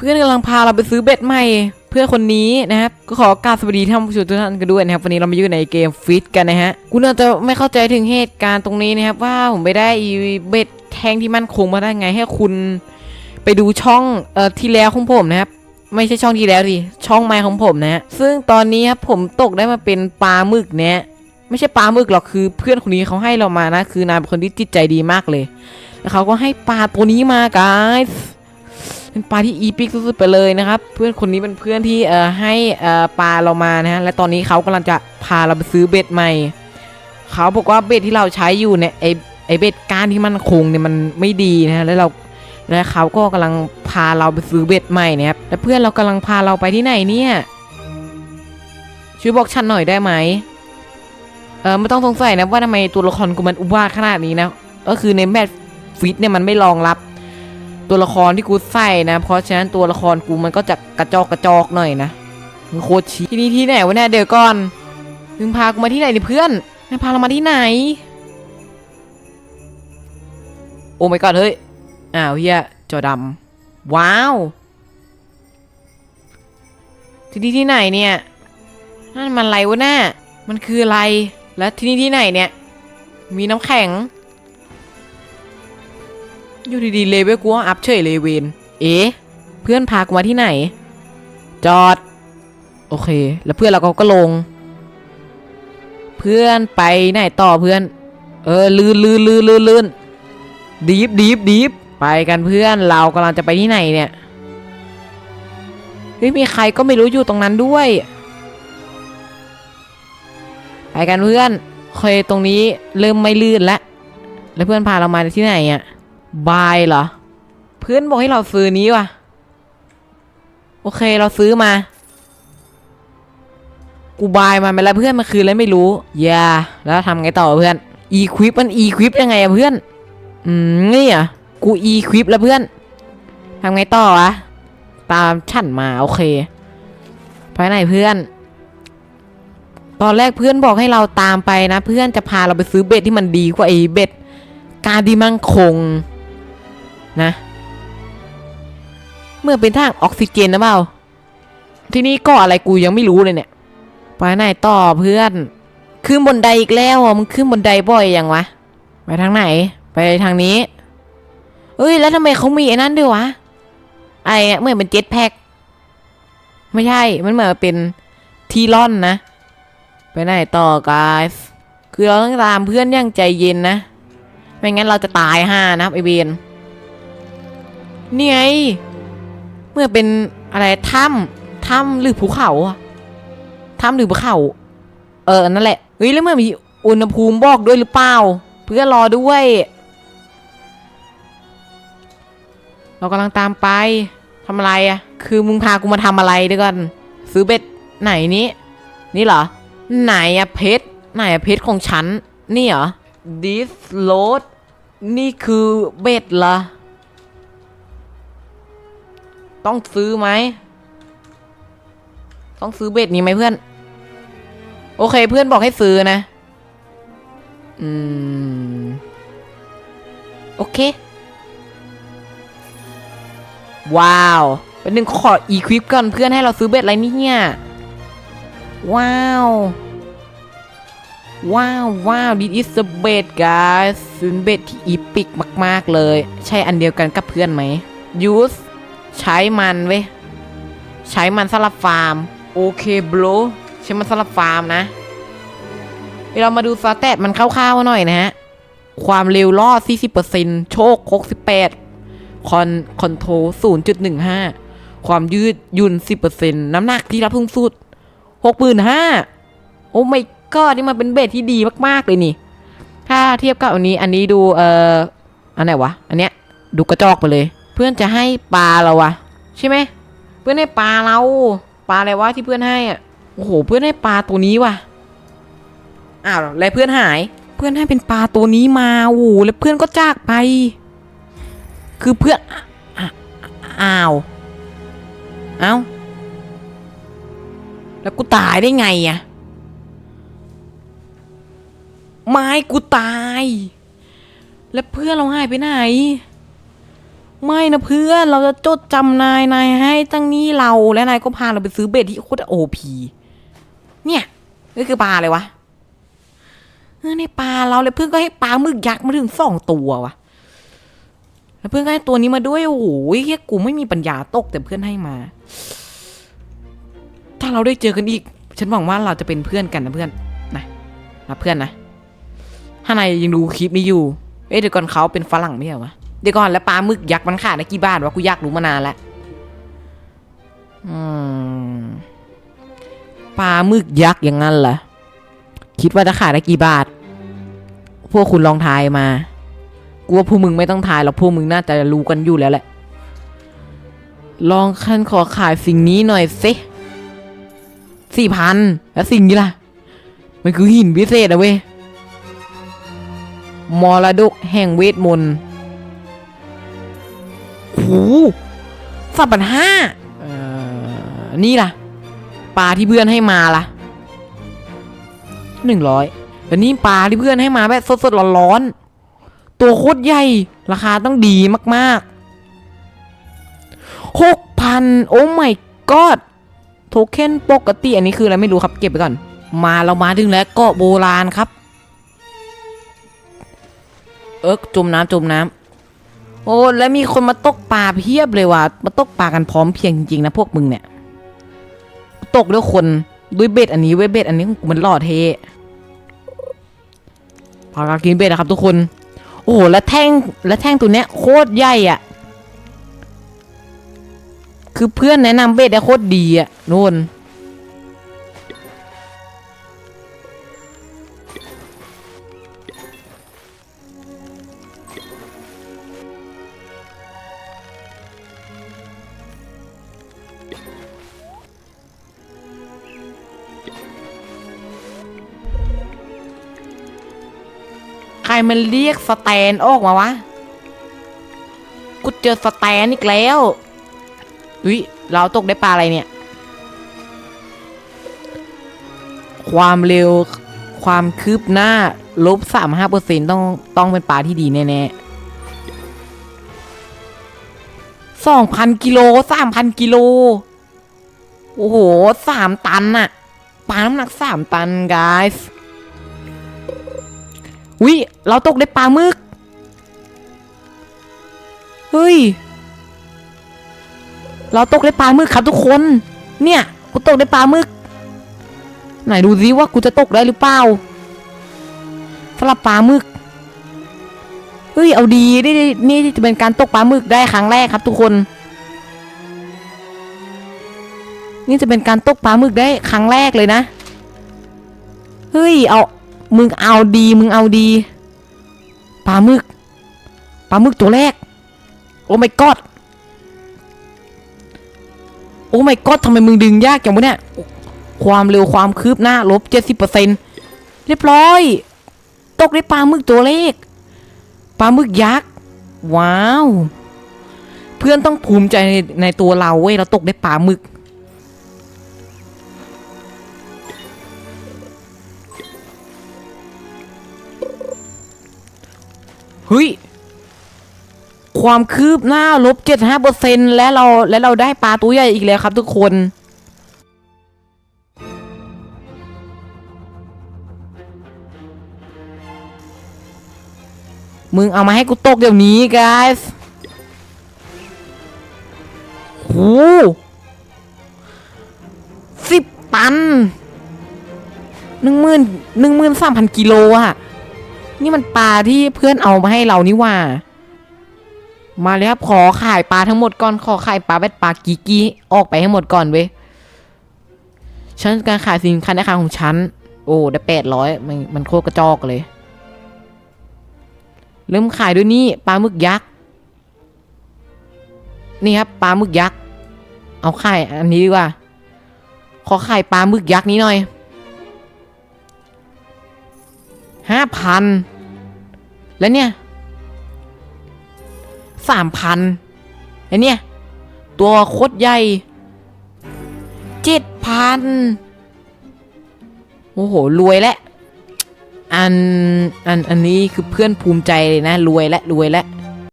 เพื่อนกำลังพาเราไปซื้อเบ็ดใหม่ เพื่อนคนนี้นะครับก็ขอกราบสวัสดีท่านผู้ชมทุกท่านกันด้วยนะครับวันนี้เรามาอยู่ในเกมฟิตกันนะฮะกูน่าจะไม่เข้าใจถึงเหตุการณ์ตรงนี้นะครับว่าผมไปได้อีเบ็ดแทงที่มั่นคงมาได้ไงให้คุณ ไปดูช่องเอ่อที่แล้วของผมนะครับไม่ใช่ช่องที่แล้วดิช่องใหม่ของผมนะฮะซึ่งตอนนี้ครับผมตกได้มาเป็นปลาหมึกเนี่ยไม่ใช่ปลาหมึกหรอกคือเพื่อนคนนี้เขาให้เรามานะ คือนายเป็นคนที่จิตใจดีมากเลยแล้วเขาก็ให้ปลาตัวนี้มา guys เป็นปลาที่อีพิกสุดๆไปเลยนะครับ เพื่อนคนนี้เป็นเพื่อนที่เอ่อให้เอ่อปลาเรามานะฮะและตอนนี้เขากำลังจะพาเราไปซื้อเบ็ดใหม่เขาบอกว่าเบ็ดที่เราใช้อยู่เนี่ยไอไอเบ็ดก้านที่มันคงเนี่ยมันไม่ดีนะฮะแล้วเราและเขาก็กำลังพาเราไปซื้อเบ็ดใหม่นะครับและเพื่อนเรากำลังพาเราไปที่ไหนเนี่ยช่วยบอกฉันหน่อยได้ไหมเออไม่ต้องสงสัยนะว่าทำไมตัวละครกูมันอุบาทขนาดนี้นะก็คือในแมทฟิตเนี่ยมันไม่รองรับ ตัวละครที่กูใส่นะ เพราะฉะนั้นตัวละครกูมันก็จะกระจอกกระจอกหน่อยนะมึงโคตรชี้ที่นี่ที่ไหนวะเนี่ยเดี๋ยวก่อนมึงพากูมาที่ไหนดิเพื่อนมึงพาเรามาที่ไหน โอ้ my god เฮ้ยอ้าวเฮียจอดำว้าวที่นี่ที่ไหนเนี่ยนั่นมันอะไรวะน่ามันคืออะไร และที่นี่ที่ไหนเนี่ย มีน้ำแข็ง อยู่ดีๆเลเวลกูก็อัพเฉยเลยเวนเอ๊ะเพื่อนพากูมาที่ไหน จอด โอเค แล้วเพื่อนเราก็ก็ลง เพื่อนไปไหนต่อเพื่อน เออลื่นลื่นลื่นลื่นลื่นดีฟดีฟดีฟไปกันเพื่อนเรากำลังจะไปที่ไหนเนี่ยเฮ้ยมีใครก็ไม่รู้อยู่ตรงนั้นด้วย ไปกันเพื่อนเคยตรงนี้เริ่มไม่ลื่นแล้วแล้วเพื่อนพาเรามาที่ไหนอะ บายเหรอ เพื่อนบอกให้เราซื้อนี้ว่ะ โอเคเราซื้อมา กูบายมาไปแล้วเพื่อนมันคืออะไรไม่รู้อย่าแล้วทำไงต่อเพื่อนอีควิปมันอีควิปยังไงอะเพื่อน อืมนี่อะกูอีควิปแล้วเพื่อนทำไงต่อวะ ตามฉันมาโอเคไปไหนเพื่อน ตอนแรกเพื่อนบอกให้เราตามไปนะ เพื่อนจะพาเราไปซื้อเบ็ดที่มันดีกว่าไอ้เบ็ด การดีมังคง นะ เมื่อเป็นทางออกซิเจนนะเปล่า ที่นี่ก็อะไรกูยังไม่รู้เลยเนี่ยไปไหนต่อเพื่อนขึ้นบนไดอีกแล้วอะมึงขึ้นบนไดบ่อยยังวะ ไปทางไหน ไปทางนี้ เอ้ย แล้วทำไมเขามีไอ้นั่นด้วยวะ ไอ้เนี่ยเหมือนเป็นเจ็ตแพ็กไม่ใช่ มันเหมือนเป็นทีลอนนะ ไปไหนต่อ guys คือเราต้องตามเพื่อนอย่างใจเย็นนะ ไม่งั้นเราจะตายห่านะครับไอเวน นี่ไง เมื่อเป็นอะไรถ้ำถ้ำหรือภูเขาอะถ้ำหรือภูเขา เออ นั่นแหละ เฮ้ย แล้วเมื่อมีอุณหภูมิบอกด้วยหรือเปล่า เพื่อรอด้วย เรากำลังตามไปทำอะไรอะคือมึงพากูมาทำอะไรเดี๋ยวก่อน ซื้อเบ็ดไหนนี้ นี่เหรอ ไหนอะเพชร ไหนอะเพชรของฉัน นี่เหรอ this load นี่คือเบ็ดเหรอ ต้องซื้อไหม ต้องซื้อเบ็ดนี้ไหมเพื่อน โอเคเพื่อนบอกให้ซื้อนะ อืม โอเค ว้าว เป็นหนึ่งขออีควิปก่อนเพื่อนให้เราซื้อเบ็ดอะไรนี่เนี่ย ว้าว ว้าว ว้าว this is the bed guys ซื้อเบ็ดที่อีพิกมาก ๆ เลย ใช่อันเดียวกันกับเพื่อนไหม use ใช้มันเว้ย ใช้มันสำหรับฟาร์ม โอเคบรใช้มันสำหรับฟาร์มนะเดี๋ยวเรามาดูสเตตมันคร่าวๆหน่อยนะฮะ ความเร็วรอด 40%โชค 68คอนคอนโทร0.15 ความยืดหยุ่น 10%น้ำหนักที่รับพุ่งสุด 65,000โอ้ไม่ก็นี่มันเป็นเบสที่ดีมากๆเลยนี่ ถ้าเทียบกับอันนี้ อันนี้ดูเอ่ออันไหนวะ อันเนี้ยดูกระจอกไปเลยเพื่อนจะให้ปลาเราวะใช่ไหม เพื่อนให้ปลาเรา ปลาอะไรวะที่เพื่อนให้อะโอ้โห เพื่อนให้ปลาตัวนี้ว่ะอ้าวแล้วเพื่อนหาย เพื่อนให้เป็นปลาตัวนี้มาโอ้โหแล้วเพื่อนก็จากไป คือเพื่อนอ้าวเอ้าแล้วกูตายได้ไงอะไม้กูตาย แล้วเพื่อนเราหายไปไหน ไม่นะเพื่อนเราจะจดจำนายนายให้ตั้งนี้เราและนายก็พาเราไปซื้อเบ็ดที่โคตรโอพีเนี่ยนี่คือปลาอะไรวะเออในปลาเราเลยเพื่อนก็ให้ปลาหมึกยักษ์มาถึงสองตัววะแล้วเพื่อนก็ให้ตัวนี้มาด้วยโอ้โหเฮียกูไม่มีปัญญาตกแต่เพื่อนให้มา ถ้าเราได้เจอกันอีก ฉันหวังว่าเราจะเป็นเพื่อนกันนะเพื่อนนะนะเพื่อนนะถ้านายยังดูคลิปนี้อยู่ เอ๊ะเดี๋ยวก่อนเขาเป็นฝรั่งไม่ใช่เหรอวะ เดี๋ยวก่อนแล้วปลาหมึกยักษ์มันขายได้กี่บาทวะกูอยากรู้มานานแล้วอืมปลาหมึกยักษ์อย่างนั้นเหรอคิดว่าจะขายได้กี่บาท พวกคุณลองทายมา กูว่าพวกมึงไม่ต้องทายหรอกพวกมึงน่าจะรู้กันอยู่แล้วแหละ ลองคันขอขายสิ่งนี้หน่อยสิสี่พันแล้วสิ่งนี้ล่ะ มันคือหินพิเศษนะเว้ยมรดกแห่งเวทมนต์ สามพันห้าเอ่อนี่ล่ะ ปลาที่เพื่อนให้มาล่ะหนึ่งร้อยแล้วนี่ปลาที่เพื่อนให้มาแบบสดๆร้อนๆ ตัวโคตรใหญ่ ราคาต้องดีมากๆหกพันโอ้ไม่กอดโทเค็นปกติอันนี้คืออะไรไม่รู้ครับเก็บไปก่อน มาเรามาถึงแล้วเกาะโบราณครับ เอิกจมน้ำจมน้ำ โอ้แล้วมีคนมาตกปลาเพียบเลยว่ะมาตกปลากันพร้อมเพรียงจริงๆนะพวกมึงเนี่ย ตกด้วยคนด้วยเบ็ดอันนี้เว้ยเบ็ดอันนี้มันหล่อเทพากันกินเบ็ดนะครับทุกคน โอ้โหแล้วแท่งแล้วแท่งตัวเนี้ยโคตรใหญ่อะ คือเพื่อนแนะนำเบ็ดได้โคตรดีอะนู่น มันเรียกสแตนออกมาวะ กูเจอสแตนอีกแล้ว อุ้ยเราตกได้ปลาอะไรเนี่ย ความเร็ว ความคืบหน้าลบสามห้าเปอร์เซ็นต้องต้องเป็นปลาที่ดีแน่ๆสองพันกิโลสามพันกิโล โอ้โหสามตันอะปลาน้ำหนักสามตัน guys วิเราตกได้ปลาหมึก เฮ้ย เราตกได้ปลาหมึกครับทุกคน เนี่ย กูตกได้ปลาหมึก ไหนดูซิว่ากูจะตกได้หรือเปล่าสำหรับปลาหมึก เฮ้ย เอาดีนี่นี่จะเป็นการตกปลาหมึกได้ครั้งแรกครับ ทุกคน นี่จะเป็นการตกปลาหมึกได้ครั้งแรกเลยนะ เฮ้ย เอา มึงเอาดีมึงเอาดีปลาหมึกปลาหมึกตัวแรก โอ้ my god โอ้ my god ทำไมมึงดึงยากจังวะเนี่ย ความเร็วความคืบหน้าลบเจ็ดสิบเปอร์เซ็นเรียบร้อย ตกได้ปลาหมึกตัวเล็กปลาหมึกยักษ์ ว้าว เพื่อนต้องภูมิใจในในตัวเราเว้ย เราตกได้ปลาหมึก เฮ้ย ความคืบหน้าลบเจ็ดห้าเปอร์เซ็นและเราและเราได้ปลาตัวใหญ่อีกแล้วครับทุกคนมึงเอามาให้กูตกเดี๋ยวนี้ guys โหสิบตันหนึ่งหมื่นหนึ่งหมื่นสามพันกิโลอะ นี่มันปลาที่เพื่อนเอามาให้เรานี่ว่า มาเลยครับขอขายปลาทั้งหมดก่อนขอขายปลาแบดปลากีกีออกไปให้หมดก่อนเว้ยฉันการขายสินค้าในราคาของฉัน โอ้ได้แปดร้อยมันมันโคตรกระจอกเลย เริ่มขายด้วยนี่ปลาหมึกยักษ์นี่ครับปลาหมึกยักษ์เอาขายอันนี้ดีกว่า ขอขายปลาหมึกยักษ์นี้หน่อยห้าพัน แล้วเนี่ยสามพันแล้วเนี่ย ตัวโคตรใหญ่เจ็ดพันโอ้โห รวยแล้วอัน อัน อันนี้คือเพื่อนภูมิใจเลยนะ รวยและรวยและ